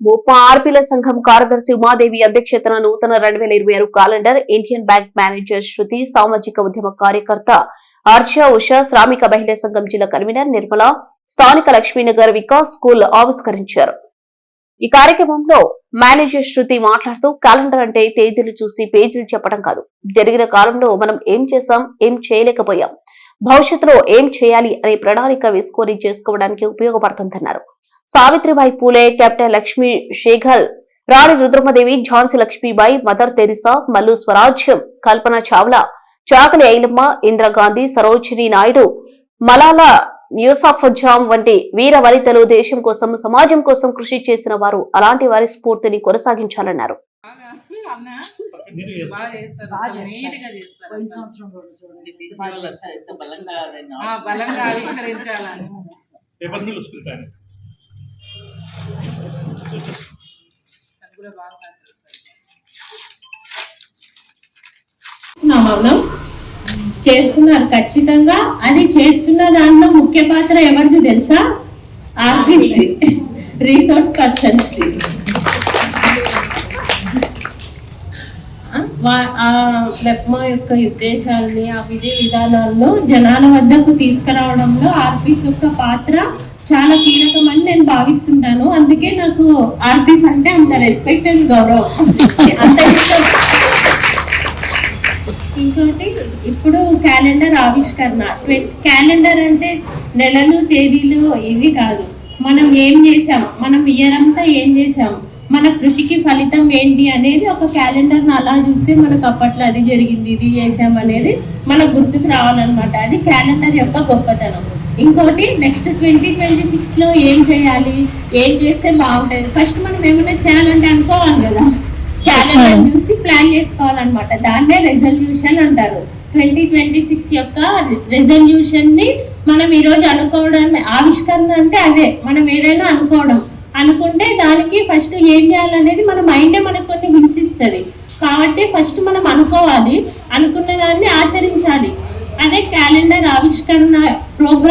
ముప్ప ఆర్పీల సంఘం కార్యదర్శి ఉమాదేవి అధ్యక్షతన నూతన రెండు వేల ఇరవై ఆరు calendar Indian bank manager Shruti సామాజిక ఉద్యమ కార్యకర్త అర్చ ఉష శ్రామిక మహిళా సంఘం జిల్లా కన్వీనర్ నిర్మల స్థానిక లక్ష్మీనగర్ వికాస్ స్కూల్ ఆవిష్కరించారు. ఈ కార్యక్రమంలో మేనేజర్ శృతి మాట్లాడుతూ క్యాలెండర్ అంటే తేదీలు చూసి పేజీలు చెప్పడం కాదు. జరిగిన కాలంలో మనం ఏం చేశాం ఏం చేయలేకపోయాం. భవిష్యత్తులో ఏం చేయాలి అనే ప్రణాళిక వేసుకొని చేసుకోవడానికి ఉపయోగపడుతుందన్నారు. Savitribai Phule captain Lakshmi Sehgal Rani Rudramadevi Jhansi Lakshmibai mother Teresa Mallu Swarajyam Kalpana Chawla Chakali Ilamma Indira Gandhi Sarojini Naidu Malala Yousafzai వంటి వీర వనితలు దేశం కోసం సమాజం కోసం కృషి చేసిన వారు అలాంటి వారి స్ఫూర్తిని కొనసాగించాలన్నారు. బలంగా ఆవిష్కరించాలని. పేపర్ చేస్తున్నారు ఖచ్చితంగా. అది చేస్తున్న దాంట్లో ముఖ్య పాత్ర ఎవరిది తెలుసా? RPC resource persons. మా యొక్క ఉద్దేశాలని ఆ విధి విధానాలను జనాల వద్దకు తీసుకురావడంలో ఆర్పిస్ యొక్క పాత్ర చాలా కీలకమని నేను భావిస్తుంటాను. అందుకే నాకు ఆర్పిస్ అంటే అంత రెస్పెక్ట్ అండ్ గౌరవం. అంత ఇష్టం. ఇంకోటి ఇప్పుడు క్యాలెండర్ ఆవిష్కరణ. క్యాలెండర్ అంటే నెలలు తేదీలు ఇవి కాదు. మనం ఏం చేసాం మనం ఇయర్ అంతా ఏం చేసాం మన కృషికి ఫలితం ఏంటి అనేది ఒక క్యాలెండర్ని అలా చూస్తే మనకు అప్పట్లో అది జరిగింది ఇది చేసాం అనేది మన గుర్తుకు రావాలన్నమాట. అది క్యాలెండర్ యొక్క గొప్పతనం. ఇంకోటి నెక్స్ట్ ట్వంటీ ట్వంటీ సిక్స్లో ఏం చేయాలి? ఏం చేస్తే బాగుంటుంది? ఫస్ట్ మనం ఏమైనా చేయాలంటే అనుకోవాలి కదా. క్యాలెండర్ చూసి ప్లాన్ చేసుకోవాలన్నమాట. దాన్నే రెజల్యూషన్ అంటారు. ట్వంటీ ట్వంటీ సిక్స్ యొక్క రెజల్యూషన్ని మనం ఈ రోజు అనుకోవడం ఆవిష్కరణ అంటే అదే. మనం ఏదైనా అనుకోవడం. అనుకుంటే దానికి ఫస్ట్ ఏం చేయాలనేది మన మైండే మనకు కొన్ని హింసిస్తుంది కాబట్టి ఫస్ట్ మనం అనుకోవాలి. అనుకున్న దాన్ని ఆచరించాలి. అదే క్యాలెండర్ ఆవిష్కరణ ప్రోగ్రామ్